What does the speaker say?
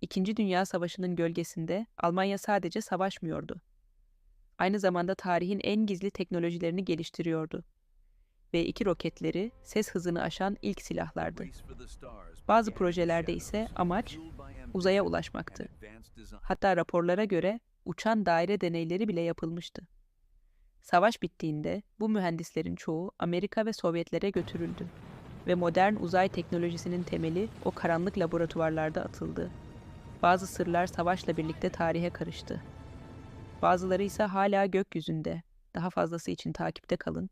İkinci Dünya Savaşı'nın gölgesinde Almanya sadece savaşmıyordu. Aynı zamanda tarihin en gizli teknolojilerini geliştiriyordu. V2 roketleri ses hızını aşan ilk silahlardı. Bazı projelerde ise amaç uzaya ulaşmaktı. Hatta raporlara göre uçan daire deneyleri bile yapılmıştı. Savaş bittiğinde bu mühendislerin çoğu Amerika ve Sovyetlere götürüldü ve modern uzay teknolojisinin temeli o karanlık laboratuvarlarda atıldı. Bazı sırlar savaşla birlikte tarihe karıştı. Bazıları ise hala gökyüzünde. Daha fazlası için takipte kalın